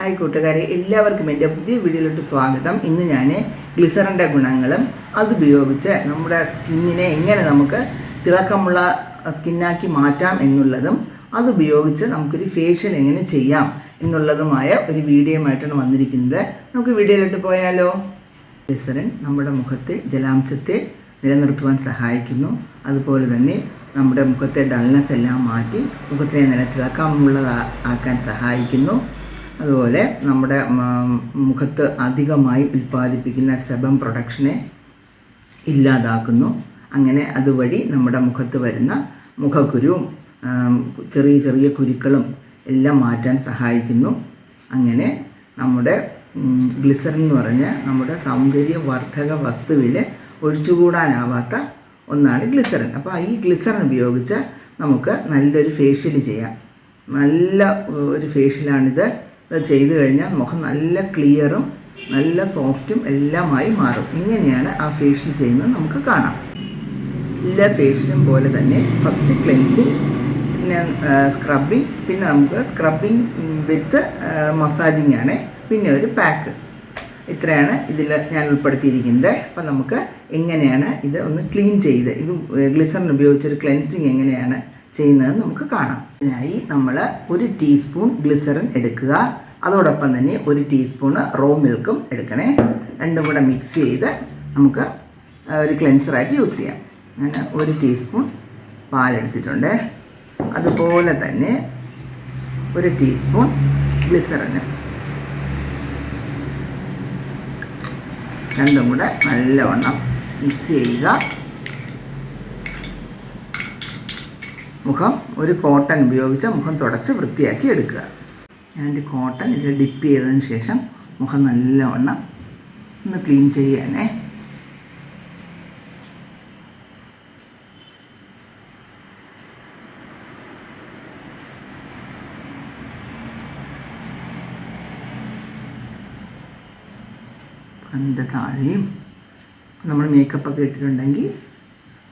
Hi കൂട്ടുകാരെ എല്ലാവർക്കും എന്റെ പുതിയ വീഡിയോയിലോട്ട് സ്വാഗതം. ഇന്ന് ഞാൻ ഗ്ലിസറിന്റെ ഗുണങ്ങളും അതുപയോഗിച്ച് നമ്മുടെ സ്കിന്നിനെ എങ്ങനെ നമുക്ക് തിളക്കമുള്ള സ്കിന്നാക്കി മാറ്റാം എന്നുള്ളതും അതുപയോഗിച്ച് നമുക്കൊരു ഫേഷ്യൽ എങ്ങനെ ചെയ്യാം എന്നുള്ളതുമായ ഒരു വീഡിയോയുമായിട്ടാണ് വന്നിരിക്കുന്നത്. നമുക്ക് വീഡിയോയിലോട്ട് പോയാലോ? ഗ്ലിസറിൻ നമ്മുടെ മുഖത്തെ ജലാംശത്തെ നിലനിർത്തുവാൻ സഹായിക്കുന്നു. അതുപോലെ തന്നെ നമ്മുടെ മുഖത്തെ ഡൾനെസ് എല്ലാം മാറ്റി മുഖത്തിനെ നില തിളക്കമുള്ളതാ ആക്കാൻ സഹായിക്കുന്നു. അതുപോലെ നമ്മുടെ മുഖത്ത് അധികമായി ഉൽപ്പാദിപ്പിക്കുന്ന സെബം പ്രൊഡക്ഷനെ ഇല്ലാതാക്കുന്നു. അങ്ങനെ അതുവഴി നമ്മുടെ മുഖത്ത് വരുന്ന മുഖക്കുരുവും ചെറിയ ചെറിയ കുരുക്കളും എല്ലാം മാറ്റാൻ സഹായിക്കുന്നു. അങ്ങനെ നമ്മുടെ ഗ്ലിസറിൻ എന്ന് പറഞ്ഞ നമ്മുടെ സൗന്ദര്യവർദ്ധക വസ്തുവിൽ ഒഴിച്ചുകൂടാനാവാത്ത ഒന്നാണ് ഗ്ലിസറിൻ. അപ്പോൾ ഈ ഗ്ലിസറിൻ ഉപയോഗിച്ച് നമുക്ക് നല്ലൊരു ഫേഷ്യൽ ചെയ്യാം. നല്ല ഒരു ഫേഷ്യലാണിത്. ചെയ്തു കഴിഞ്ഞാൽ മുഖം നല്ല ക്ലിയറും നല്ല സോഫ്റ്റും എല്ലാമായി മാറും. ഇങ്ങനെയാണ് ആ ഫേഷ്യൽ ചെയ്യുന്നത് നമുക്ക് കാണാം. എല്ലാ ഫേഷ്യലും പോലെ തന്നെ ഫസ്റ്റ് ക്ലെൻസിങ് പിന്നെ സ്ക്രബിങ് പിന്നെ നമുക്ക് സ്ക്രബിങ് വിത്ത് മസാജിങ് ആണ്. പിന്നെ ഒരു പാക്ക് ഇത്രയാണ് ഇതിൽ ഞാൻ ഉൾപ്പെടുത്തിയിരിക്കുന്നത്. അപ്പം നമുക്ക് എങ്ങനെയാണ് ഇത് ഒന്ന് ക്ലീൻ ചെയ്ത് ഇത് ഗ്ലിസറിൻ ഉപയോഗിച്ചൊരു ക്ലെൻസിങ് എങ്ങനെയാണ് ചെയ്യുന്നത് നമുക്ക് കാണാം. ഇതിനായി നമ്മൾ ഒരു ടീസ്പൂൺ ഗ്ലിസറിൻ എടുക്കുക. അതോടൊപ്പം തന്നെ ഒരു ടീസ്പൂണ് റോ മിൽക്കും എടുക്കണേ. രണ്ടും കൂടെ മിക്സ് ചെയ്ത് നമുക്ക് ഒരു ക്ലെൻസറായിട്ട് യൂസ് ചെയ്യാം. ഞാൻ ഒരു ടീസ്പൂൺ പാലെടുത്തിട്ടുണ്ട് അതുപോലെ തന്നെ ഒരു ടീസ്പൂൺ ഗ്ലിസറിന് രണ്ടും കൂടെ നല്ലവണ്ണം മിക്സ് ചെയ്യുക. മുഖം ഒരു കോട്ടൺ ഉപയോഗിച്ച് മുഖം തുടച്ച് വൃത്തിയാക്കി എടുക്കുക. ഞാൻ ഒരു കോട്ടൺ ഇതിൽ ഡിപ്പ് ചെയ്തതിന് ശേഷം മുഖം നല്ലവണ്ണം ഒന്ന് ക്ലീൻ ചെയ്യാനേ. അതിന്റെ താഴെയും നമ്മൾ മേക്കപ്പൊക്കെ ഇട്ടിട്ടുണ്ടെങ്കിൽ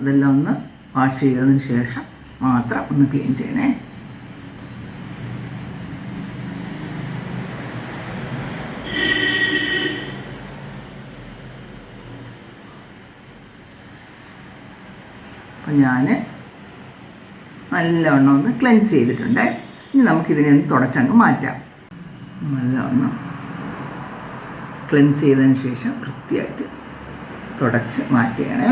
അതെല്ലാം ഒന്ന് വാഷ് ചെയ്തതിന് ശേഷം മാത്രം ഒന്ന് ക്ലീൻ ചെയ്യണേ. അപ്പം ഞാൻ നല്ലവണ്ണം ഒന്ന് ക്ലെൻസ് ചെയ്തിട്ടുണ്ട്. ഇനി നമുക്കിതിനെ ഒന്ന് തുടച്ചങ്ങ് മാറ്റാം. നല്ലവണ്ണം ക്ലെൻസ് ചെയ്തതിന് ശേഷം വൃത്തിയായിട്ട് തുടച്ച് മാറ്റുകയാണേ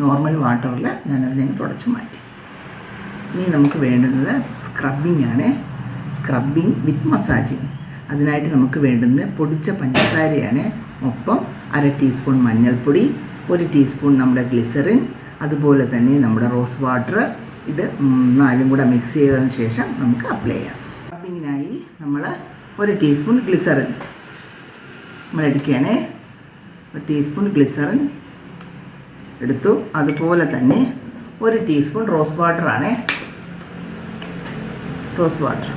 നോർമൽ വാട്ടറിൽ ഞാനതിനെ തുടച്ച് മാറ്റി. ഇനി നമുക്ക് വേണ്ടുന്നത് സ്ക്രബിംഗ് ആണ്. സ്ക്രബിംഗ് വിത്ത് മസാജിങ് അതിനായിട്ട് നമുക്ക് വേണ്ടുന്നത് പൊടിച്ച പഞ്ചസാരയാണ്. ഒപ്പം അര ടീസ്പൂൺ മഞ്ഞൾപ്പൊടി ഒരു ടീസ്പൂൺ നമ്മുടെ ഗ്ലിസറിൻ അതുപോലെ തന്നെ നമ്മുടെ റോസ് വാട്ടർ ഇത് നാലും കൂടെ മിക്സ് ചെയ്തതിന് ശേഷം നമുക്ക് അപ്ലൈ ചെയ്യാം. സ്ക്രബിങ്ങിനായി നമ്മൾ ഒരു ടീസ്പൂൺ ഗ്ലിസറിൻ നമ്മൾ എടുക്കുകയാണേ. ഒരു ടീസ്പൂൺ ഗ്ലിസറിൻ എടുത്തു. അതുപോലെ തന്നെ ഒരു ടീസ്പൂൺ റോസ് വാട്ടറാണ് റോസ് വാട്ടർ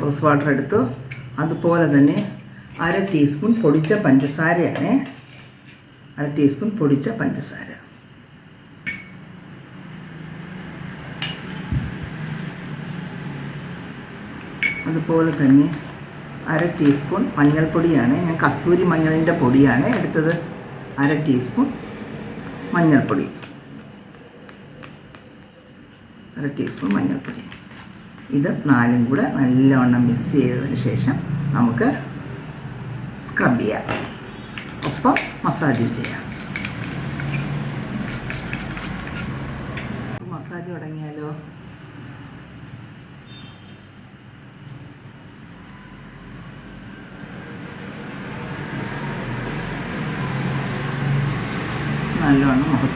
റോസ് വാട്ടർ എടുത്തു. അതുപോലെ തന്നെ അര ടീസ്പൂൺ പൊടിച്ച പഞ്ചസാരയാണ്. അര ടീസ്പൂൺ പൊടിച്ച പഞ്ചസാര. അതുപോലെ തന്നെ അര ടീസ്പൂൺ മഞ്ഞൾപ്പൊടിയാണ്. ഞാൻ കസ്തൂരി മഞ്ഞളിന്റെ പൊടിയാണ് എടുത്തത്. അര ടീസ്പൂൺ മഞ്ഞൾപ്പൊടി. അര ടീസ്പൂൺ മഞ്ഞൾപ്പൊടി. ഇത് നാലും കൂടെ നല്ലവണ്ണം മിക്സ് ചെയ്തതിന് ശേഷം നമുക്ക് സ്ക്രബ് ചെയ്യാം. ഒപ്പം മസാജ് ചെയ്യാം. മസാജ് തുടങ്ങിയാലോ?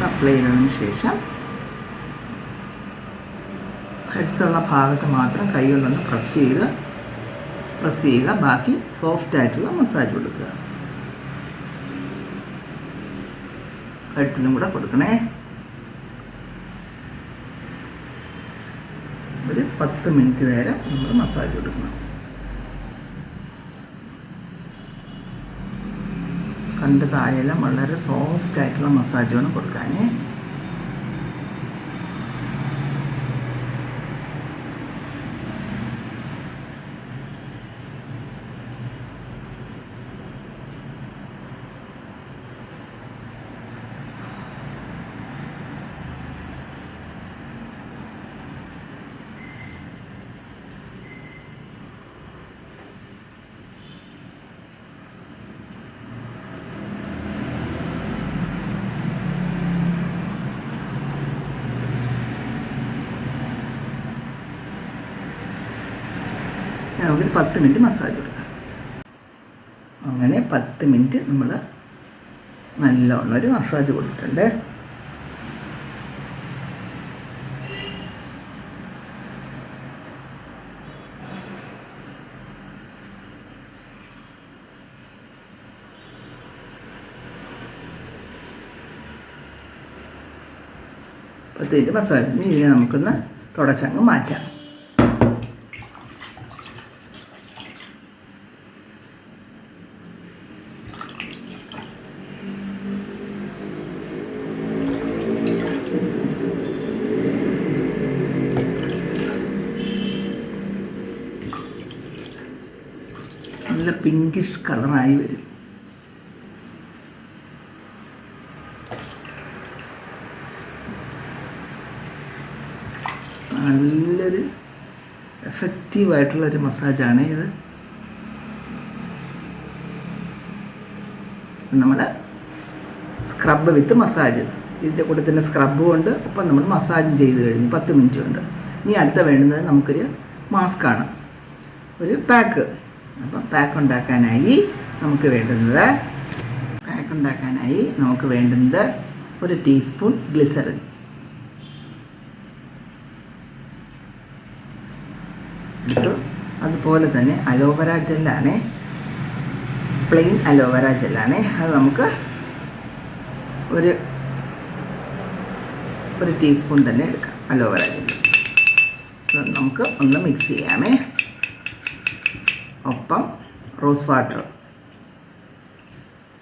അപ്ലൈ ചെയ്തതിന് ശേഷം ഹെഡ്സ് ഉള്ള ഭാഗത്ത് മാത്രം കൈ കൊണ്ടൊന്ന് പ്രസ് ചെയ്ത് പ്രസ് ചെയ്യുക. ബാക്കി സോഫ്റ്റ് ആയിട്ടുള്ള മസാജ് കൊടുക്കുക. കഴുത്തിലും കൂടെ കൊടുക്കണേ. ഒരു പത്ത് മിനിറ്റ് നേരം നമ്മൾ മസാജ് കൊടുക്കണം. കണ്ട് താഴെയെല്ലാം വളരെ സോഫ്റ്റ് ആയിട്ടുള്ള മസാജുമാണ് വേണം നമുക്കൊരു പത്ത് മിനിറ്റ് മസാജ് കൊടുക്കാം. അങ്ങനെ പത്ത് മിനിറ്റ് നമ്മൾ നല്ലോണം ഒരു മസാജ് കൊടുത്തിട്ടുണ്ട്. മിനിറ്റ് മസാജ് ഇനി നമുക്കൊന്ന് തുടച്ചങ്ങ് മാറ്റാം. നല്ല പിങ്കിഷ് കളറായി വരും. നല്ലൊരു എഫക്റ്റീവായിട്ടുള്ളൊരു മസാജാണ് ഇത്. നമ്മുടെ സ്ക്രബ് വിത്ത് മസാജ് ഇതിന്റെ കൂടെ തന്നെ സ്ക്രബും ഉണ്ട്. ഒപ്പം നമ്മൾ മസാജും ചെയ്ത് കഴിഞ്ഞു. പത്ത് മിനിറ്റ് കൊണ്ട്. ഇനി അടുത്ത വേണ്ടുന്നത് നമുക്കൊരു മാസ്കാണ് ഒരു പാക്ക് അപ്പം പാക്ക് ഉണ്ടാക്കാനായി നമുക്ക് വേണ്ടുന്നത് പാക്ക് ഉണ്ടാക്കാനായി നമുക്ക് വേണ്ടുന്നത് ഒരു ടീസ്പൂൺ ഗ്ലിസറിൻ എടുത്തു അതുപോലെ തന്നെ അലോവര ജെല്ലാണ് പ്ലെയിൻ അലോവര ജെല്ലാണ്. അത് നമുക്ക് ഒരു ഒരു ടീസ്പൂൺ തന്നെ എടുക്കാം അലോവര ജെല്ല്. നമുക്ക് ഒന്ന് മിക്സ് ചെയ്യാമേ. ഒപ്പം റോസ് വാട്ടർ.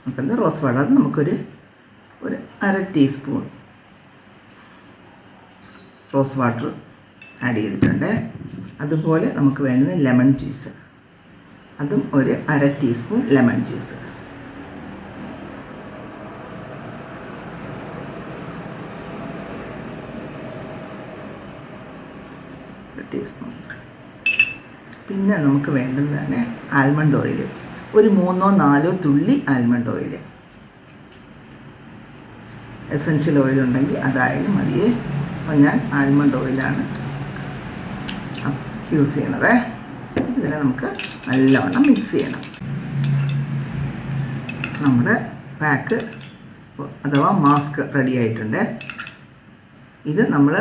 അപ്പം റോസ് വാട്ടർ അത് നമുക്കൊരു ഒരു അര ടീസ്പൂൺ റോസ് വാട്ടർ ആഡ് ചെയ്തിട്ടുണ്ട്. അതുപോലെ നമുക്ക് വേണ്ടത് ലെമൺ ജ്യൂസ്. അതും ഒരു അര ടീസ്പൂൺ ലെമൺ ജ്യൂസ്. ടീസ്പൂൺ. പിന്നെ നമുക്ക് വേണ്ടുന്നതാണ് ആൽമണ്ട് ഓയിൽ ഒരു മൂന്നോ നാലോ തുള്ളി ആൽമണ്ട് ഓയിൽ എസൻഷ്യൽ ഓയിൽ ഉണ്ടെങ്കിൽ അതായാലും മതിയേ. അപ്പം ഞാൻ ആൽമണ്ട് ഓയിലാണ് യൂസ് ചെയ്യണത്. ഇതിനെ നമുക്ക് നല്ലവണ്ണം മിക്സ് ചെയ്യണം. നമ്മുടെ പാക്ക് അഥവാ മാസ്ക് റെഡി ആയിട്ടുണ്ട്. ഇത് നമ്മൾ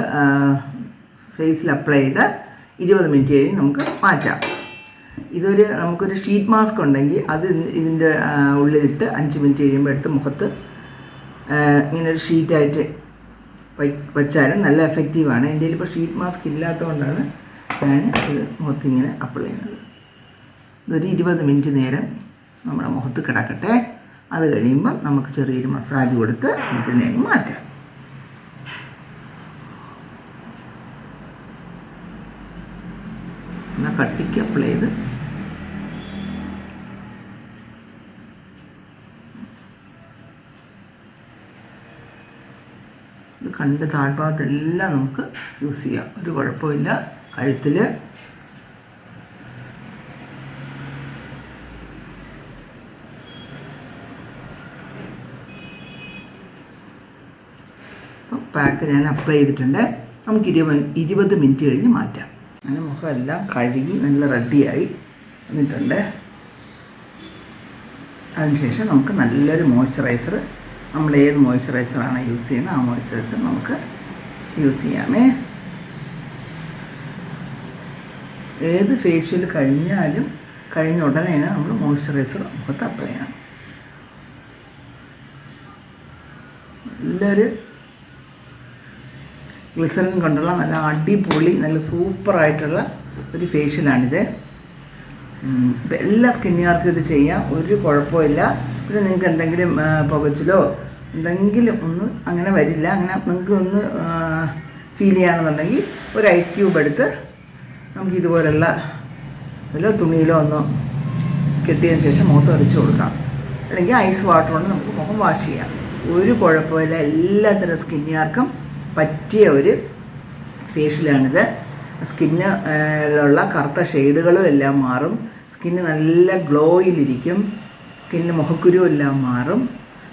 ഫേസിൽ അപ്ലൈ ചെയ്ത് ഇരുപത് മിനിറ്റ് കഴിഞ്ഞ് നമുക്ക് മാറ്റാം. ഇതൊരു നമുക്കൊരു ഷീറ്റ് മാസ്ക് ഉണ്ടെങ്കിൽ അത് ഇതിന്റെ ഉള്ളിലിട്ട് അഞ്ച് മിനിറ്റ് കഴിയുമ്പോൾ എടുത്ത് മുഖത്ത് ഇങ്ങനൊരു ഇങ്ങനെ ഒരു ഷീറ്റായിട്ട് വെച്ചാലും നല്ല എഫക്റ്റീവാണ് എന്റെ ഇപ്പോൾ ഷീറ്റ് മാസ്ക് ഇല്ലാത്തതുകൊണ്ടാണ് ഞാൻ ഇത് മുഖത്ത് ഇങ്ങനെ അപ്ലൈ ചെയ്യുന്നത്. ഇതൊരു ഇരുപത് മിനിറ്റ് നേരം നമ്മുടെ മുഖത്ത് കിടക്കട്ടെ. അത് കഴിയുമ്പം നമുക്ക് ചെറിയൊരു മസാജ് കൊടുത്ത് നമുക്ക് നേരം മാറ്റാം. കട്ടിക്ക് അപ്ലൈ ചെയ്ത് ഇത് കണ്ട് താഴ്ഭാഗത്തെല്ലാം നമുക്ക് യൂസ് ചെയ്യാം. ഒരു കുഴപ്പമില്ല. കഴുത്തിൽ പാക്ക് ഞാൻ അപ്ലൈ ചെയ്തിട്ടുണ്ട്. നമുക്ക് ഇരുപത് ഇരുപത് മിനിറ്റ് കഴിഞ്ഞ് മാറ്റാം. അങ്ങനെ മുഖമെല്ലാം കഴുകി നല്ല റെഡിയായി വന്നിട്ടുണ്ട്. അതിനുശേഷം നമുക്ക് നല്ലൊരു മോയ്സ്ചറൈസർ നമ്മൾ ഏത് മോയ്സ്ചറൈസറാണ് യൂസ് ചെയ്യുന്നത് ആ മോയ്സ്ചറൈസർ നമുക്ക് യൂസ് ചെയ്യാമേ. ഏത് ഫേഷ്യൽ കഴിഞ്ഞാലും കഴിഞ്ഞ ഉടനെ തന്നെ നമ്മൾ മോയ്സ്ചറൈസർ മുഖത്ത് അപ്ലൈ ചെയ്യണം. നല്ലൊരു ഗ്ലിസറിൻ കൊണ്ടുള്ള നല്ല അടിപൊളി നല്ല സൂപ്പറായിട്ടുള്ള ഒരു ഫേഷ്യലാണിത് എല്ലാ സ്കിന്നുകാർക്കും ഇത് ചെയ്യാം. ഒരു കുഴപ്പമില്ല. പിന്നെ നിങ്ങൾക്ക് എന്തെങ്കിലും പുകച്ചിലോ എന്തെങ്കിലും ഒന്ന് അങ്ങനെ വരില്ല. അങ്ങനെ നിങ്ങൾക്ക് ഒന്ന് ഫീൽ ചെയ്യുകയാണെന്നുണ്ടെങ്കിൽ ഒരു ഐസ് ക്യൂബ് എടുത്ത് നമുക്ക് ഇതുപോലുള്ള ഇതിലോ തുണിയിലോ ഒന്ന് കെട്ടിയതിന് ശേഷം മുഖത്ത് ഒരച്ച് കൊടുക്കാം. അല്ലെങ്കിൽ ഐസ് വാട്ടർ കൊണ്ട് നമുക്ക് മുഖം വാഷ് ചെയ്യാം. ഒരു കുഴപ്പമില്ല. എല്ലാത്തരം സ്കിന്നുകാർക്കും പറ്റിയ ഒരു ഫേഷ്യലാണിത്. സ്കിന്ന് ഉള്ള കറുത്ത ഷെയ്ഡുകളും എല്ലാം മാറും. സ്കിന്ന് നല്ല ഗ്ലോയിലിരിക്കും. സ്കിന്നിന് മുഖക്കുരു എല്ലാം മാറും.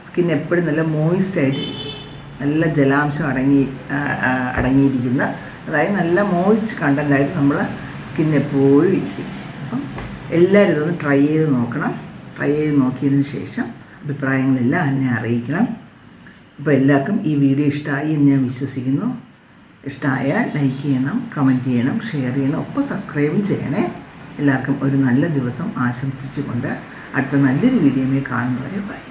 സ്കിൻ എപ്പോഴും നല്ല മോയിസ്റ്റ് ആയിട്ടിരിക്കും നല്ല ജലാംശം അടങ്ങി അടങ്ങിയിരിക്കുന്ന അതായത് നല്ല മോയിസ്റ്റ് കണ്ടന്റായിട്ട് നമ്മൾ സ്കിൻ എപ്പോഴും ഇരിക്കും. അപ്പം എല്ലാവരും ഇതൊന്ന് ട്രൈ ചെയ്ത് നോക്കണം. ട്രൈ ചെയ്ത് നോക്കിയതിന് ശേഷം അഭിപ്രായങ്ങളെല്ലാം എന്നെ അറിയിക്കണം. അപ്പോൾ എല്ലാവർക്കും ഈ വീഡിയോ ഇഷ്ടമായി എന്ന് ഞാൻ വിശ്വസിക്കുന്നു. ഇഷ്ടമായാൽ ലൈക്ക് ചെയ്യണം കമന്റ് ചെയ്യണം ഷെയർ ചെയ്യണം ഒപ്പം സബ്സ്ക്രൈബും ചെയ്യണേ. എല്ലാവർക്കും ഒരു നല്ല ദിവസം ആശംസിച്ചുകൊണ്ട് അടുത്ത നല്ലൊരു വീഡിയോയിൽ കാണുന്നവരെ ബൈ